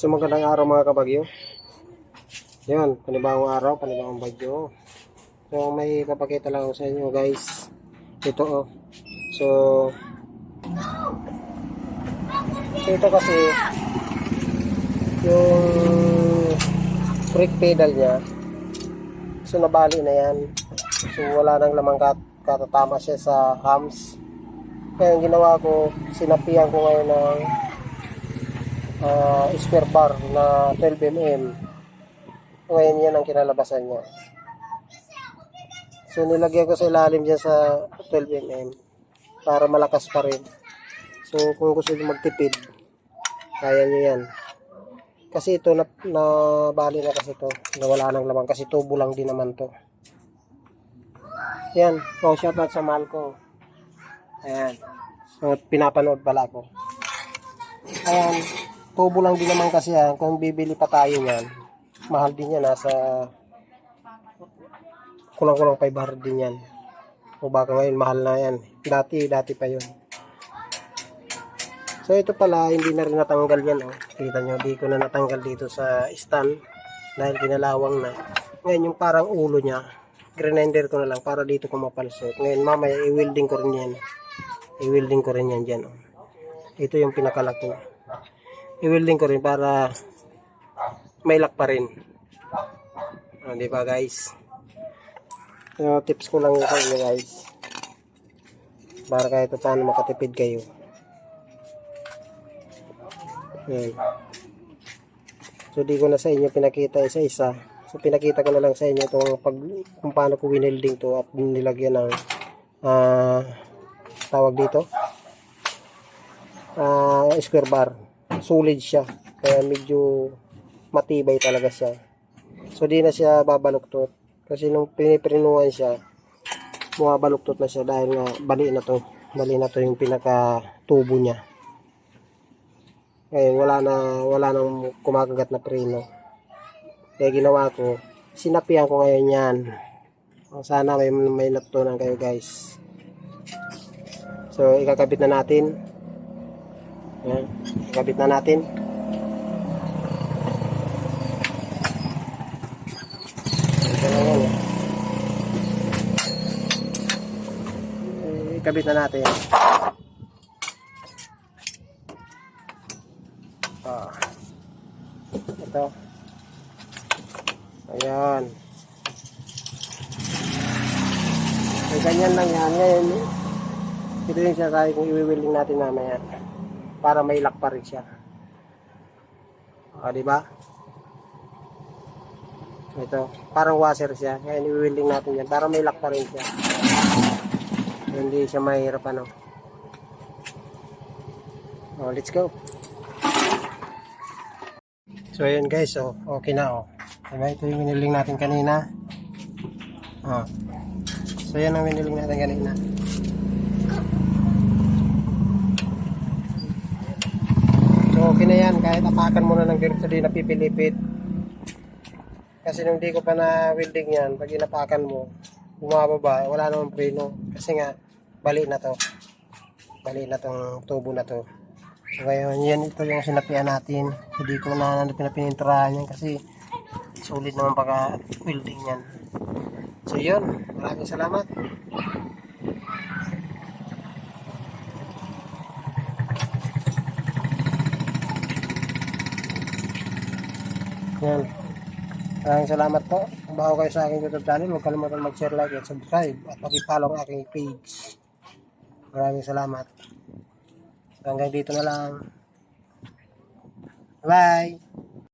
So magandang araw mga kabagyo. Yan, panibagong araw, panibagong bagyo. So may papakita lang ako sa inyo guys. Ito oh. So So ito kasi yung brake pedal niya. So nabali na yan. So wala nang lamang kat katatama siya sa hams. Kaya ang ginawa ko, sinapian ko ngayon ng uh, spare bar na 12mm. Ngayon yan ang kinalabasan niya. So nilagyan ko sa ilalim dyan sa 12mm para malakas pa rin. So kung gusto niyo magtipid, kaya niyo yan. Kasi ito na, na bali na kasi ito. Nawala nang laman kasi tubo lang din naman to. Yan. So shout out sa mahal ko. Ayan. So pinapanood pala ako. Ayan. Tubo lang din naman kasi yan. Kung bibili pa tayo yan, mahal din yan. Nasa kulang-kulang 500 din yan. O baka ngayon mahal na yan. Dati, dati pa yun. So ito pala, hindi na rin natanggal yan. Oh. Kita nyo, di ko na natanggal dito sa stand. Dahil kinalawang na. Ngayon yung parang ulo niya, grinder ko na lang para dito ko mapalsot. Ngayon mamaya i-welding ko rin yan. I-welding ko rin yan dyan. Oh. Ito yung pinakalaki. I-welding ko rin para may lock pa rin. Oh, di ba guys? So, tips ko lang sa inyo guys. Para kahit paano makatipid kayo. Yan. So, di ko na sa inyo pinakita isa-isa. So, pinakita ko na lang sa inyo itong pag, kung paano ko winelding to at nilagyan ng ah tawag dito ah square bar. Solid siya. Kaya medyo matibay talaga siya. So, di na siya babaluktot. Kasi nung piniprinuhan siya, bumabaluktot na siya dahil nga bali na to. Bali na to yung pinaka tubo niya. Ngayon, wala na, wala nang kumakagat na preno. Kaya ginawa ko, sinapian ko ngayon yan. O, Sana may, may natutunan kayo guys. So, ikakabit na natin. Yan, ikakabit na natin. Yan. eh. Eh, Ikabit na natin. Ah. Ito. Ayan. Ay, ganyan lang yan. Ngayon, ito yung sinasabi kung iwiwiling natin mamaya. Para may lock pa rin siya. O, di ba? Ito. Parang washer siya. Ngayon, iwiwiling natin yan. Para may lock pa rin siya. Hindi siya mahirap ano. O, let's go. So ayan guys, so okay na oh. Diba ito yung winiling natin kanina. Oh. So yan ang winiling natin kanina. So okay na yan, kahit apakan mo na ng diretso di napipilipit. Kasi nung di ko pa na welding yan, pag inapakan mo, bumababa, wala namang preno. Kasi nga, bali na to. Bali na tong tubo na to. So ngayon, yan ito yung sinapian natin. Hindi ko na pinapinintrahan yan kasi sulit naman pagka welding yan. So yun, maraming salamat. Yan. Maraming salamat po. Kung bago kayo sa aking YouTube channel, huwag kalimutan mag-share, like, and subscribe. At mag-follow ang aking page. Maraming salamat. Hanggang dito na lang. Bye!